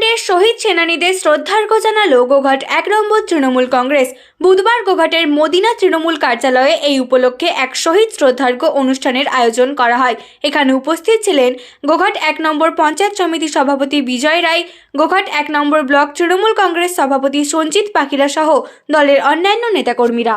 হত্যাকাণ্ডের শহীদ সেনানীদের শ্রদ্ধার্ঘ্য জানালো গোঘাট এক নম্বর তৃণমূল কংগ্রেস। বুধবার গোঘাটের মদিনা তৃণমূল কার্যালয়ে এই উপলক্ষে এক শহীদ শ্রদ্ধার্ঘ্য অনুষ্ঠানের আয়োজন করা হয়। এখানে উপস্থিত ছিলেন গোঘাট এক নম্বর পঞ্চায়েত সমিতি সভাপতি বিজয় রায়, গোঘাট এক নম্বর ব্লক তৃণমূল কংগ্রেস সভাপতি সঞ্জিত পাখিরা সহ দলের অন্যান্য নেতাকর্মীরা।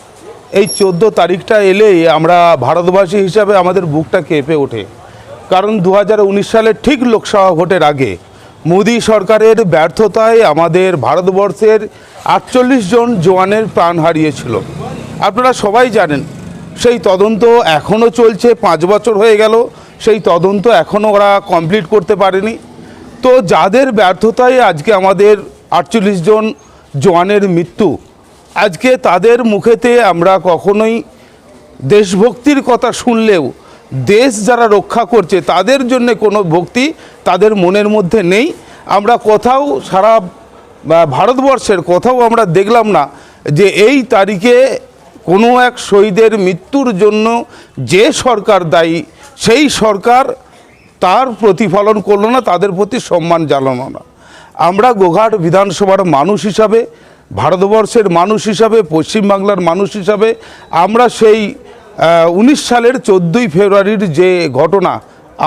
এই চোদ্দ তারিখটা এলেই আমরা ভারতবাসী হিসাবে আমাদের বুকটা কেঁপে ওঠে। কারণ দু সালের ঠিক লোকসভা ভোটের আগে মোদী সরকারের ব্যর্থতায় আমাদের ভারতবর্ষের আটচল্লিশ জন জওয়ানের প্রাণ হারিয়েছিল। আপনারা সবাই জানেন, সেই তদন্ত এখনও চলছে, পাঁচ বছর হয়ে গেল, সেই তদন্ত এখনও ওরা কমপ্লিট করতে পারেনি। তো যাদের ব্যর্থতায় আজকে আমাদের আটচল্লিশ জন জওয়ানের মৃত্যু আজকে তাদের মুখেতে আমরা কখনোই দেশভক্তির কথা শুনলেও, দেশ যারা রক্ষা করছে, তাদের জন্য কোনো ভক্তি তাদের মনের মধ্যে নেই। আমরা কোথাও সারা ভারতবর্ষের কোথাও আমরা দেখলাম না যে এই তারিখে কোনো এক শহীদের মৃত্যুর জন্য যে সরকার দায়ী, সেই সরকার তার প্রতিফলন করল না, তাদের প্রতি সম্মান জানানো না। আমরা গোঘাট বিধানসভার মানুষ হিসাবে ভারতবর্ষের মানুষ হিসাবে, পশ্চিমবাংলার মানুষ হিসাবে, আমরা সেই উনিশ সালের চোদ্দোই ফেব্রুয়ারির যে ঘটনা,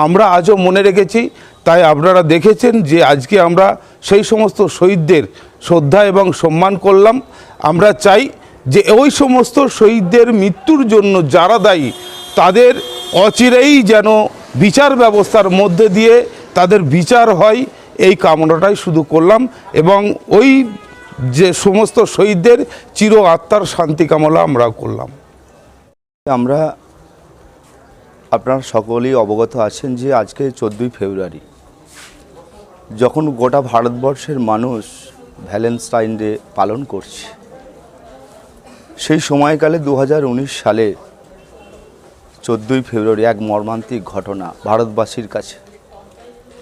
আমরা আজও মনে রেখেছি। তাই আপনারা দেখেছেন যে আজকে আমরা সেই সমস্ত শহীদদের শ্রদ্ধা এবং সম্মান করলাম। আমরা চাই যে ওই সমস্ত শহীদদের মৃত্যুর জন্য যারা দায়ী, তাদের অচিরেই যেন বিচার ব্যবস্থার মধ্যে দিয়ে তাদের বিচার হয়, এই কামনাটাই শুধু করলাম। এবং ওই যে সমস্ত শহীদদের চির আত্মার শান্তি কামনা আমরা করলাম। আমরা, আপনারা সকলেই অবগত আছেন যে আজকে চোদ্দোই ফেব্রুয়ারি, যখন গোটা ভারতবর্ষের মানুষ ভ্যালেন্টাইন ডে পালন করছে, সেই সময়কালে দু হাজার উনিশ সালে চোদ্দোই ফেব্রুয়ারি এক মর্মান্তিক ঘটনা ভারতবাসীর কাছে,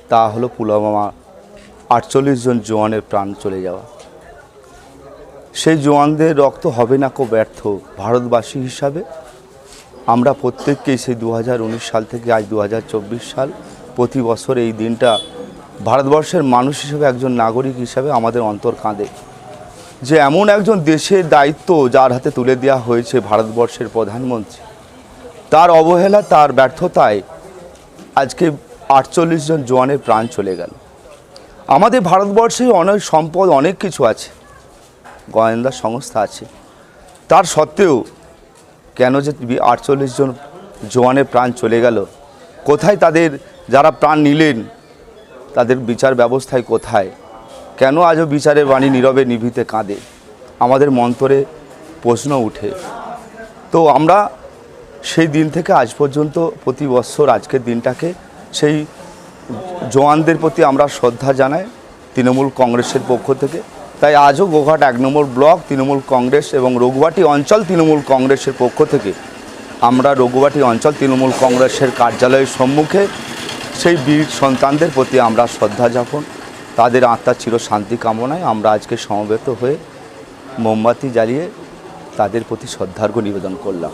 তা হলো পুলওয়ামা আটচল্লিশ জন জোয়ানের প্রাণ চলে যাওয়া। সেই জোয়ানদের রক্ত হবে না কো ব্যর্থ ভারতবাসী হিসাবে। আমরা প্রত্যেককেই সেই দু হাজার উনিশ সাল থেকে আজ দু হাজার চব্বিশ সাল প্রতি বছর এই দিনটা ভারতবর্ষের মানুষ হিসেবে, একজন নাগরিক হিসাবে আমাদের অন্তর কাঁদে। যে এমন একজন দেশের দায়িত্ব যার হাতে তুলে দেওয়া হয়েছে ভারতবর্ষের প্রধানমন্ত্রী, তার অবহেলা, তার ব্যর্থতায় আজকে আটচল্লিশ জন জওয়ানের প্রাণ চলে গেল। আমাদের ভারতবর্ষে অনেক সম্পদ, অনেক কিছু আছে। গোয়েন্দা সংস্থা আছে। তার সত্ত্বেও কেন যে আটচল্লিশ জন জওয়ানের প্রাণ চলে গেল? কোথায় তাদের যারা প্রাণ নিলেন, তাদের বিচার ব্যবস্থায় কোথায়? কেন আজও বিচারের বাণী নীরবে নিভিতে কাঁদে? আমাদের মন্তরে প্রশ্ন উঠে। তো আমরা সেই দিন থেকে আজ পর্যন্ত প্রতি বছর আজকের দিনটাকে সেই জওয়ানদের প্রতি আমরা শ্রদ্ধা জানাই, তৃণমূল কংগ্রেসের পক্ষ থেকে। তাই আজও গোঘাট এক নম্বর ব্লক, তৃণমূল কংগ্রেস এবং রঘুবাটি অঞ্চল তৃণমূল কংগ্রেসের পক্ষ থেকে। আমরা রঘুবাটি অঞ্চল তৃণমূল কংগ্রেসের কার্যালয়ের সম্মুখে সেই বীর সন্তানদের প্রতি আমরা শ্রদ্ধা যাপন তাদের আত্মার চির শান্তি কামনায় আমরা আজকে সমবেত হয়ে মোমবাতি জ্বালিয়ে তাদের প্রতি শ্রদ্ধার্ঘ্য নিবেদন করলাম।